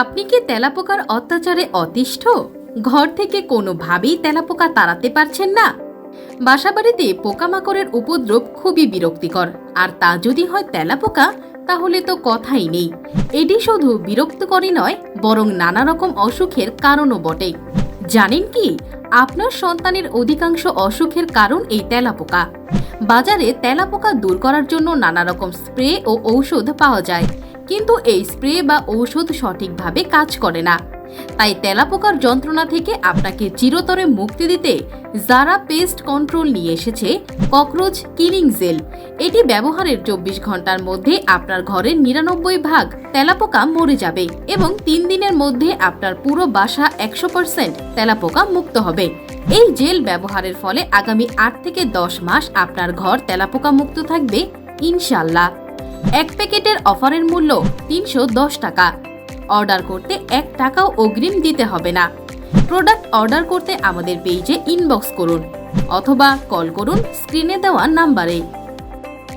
আপনি কি তেলাপোকার অত্যাচারে অতিষ্ঠ? ঘর থেকে কোনোভাবেই তেলাপোকা তাড়াতে পারছেন না। বাসাবাড়িতে পোকামাকড়ের উপদ্রব খুবই বিরক্তিকর। আর তা যদি হয় তেলাপোকা, তাহলে তো কথাই নেই। এটি শুধু বিরক্তকরই নয়, বরং নানা রকম অসুখের কারণও বটে। জানেন কি, আপনার সন্তানের অধিকাংশ অসুখের কারণ এই তেলাপোকা। বাজারে তেলাপোকা দূর করার জন্য নানা রকম স্প্রে ও ঔষধ পাওয়া যায়। কিন্তু এই স্প্রে বা ঔষধ সঠিকভাবে কাজ করে না। তাই তেলাপোকার যন্ত্রণা থেকে আপনাকে চিরতরে মুক্তি দিতে যারা পেস্ট কন্ট্রোল নিয়ে এসেছে ককরোচ কিলিং জেল এটি ব্যবহারের চব্বিশ ঘণ্টার মধ্যে আপনার ঘরের নিরানব্বই ভাগ তেলাপোকা মরে যাবে এবং তিন দিনের মধ্যে আপনার পুরো বাসা একশো পার্সেন্ট তেলাপোকা মুক্ত হবে। এই জেল ব্যবহারের ফলে আগামী আট থেকে দশ মাস আপনার ঘর তেলাপোকা মুক্ত থাকবে, ইনশাল্লাহ। এক প্যাকেটের অফারের মূল্য তিনশো দশ টাকা। অর্ডার করতে এক টাকাও অগ্রিম দিতে হবে না। প্রোডাক্ট অর্ডার করতে আমাদের পেজে ইনবক্স করুন অথবা কল করুন স্ক্রিনে দেওয়া নাম্বারে।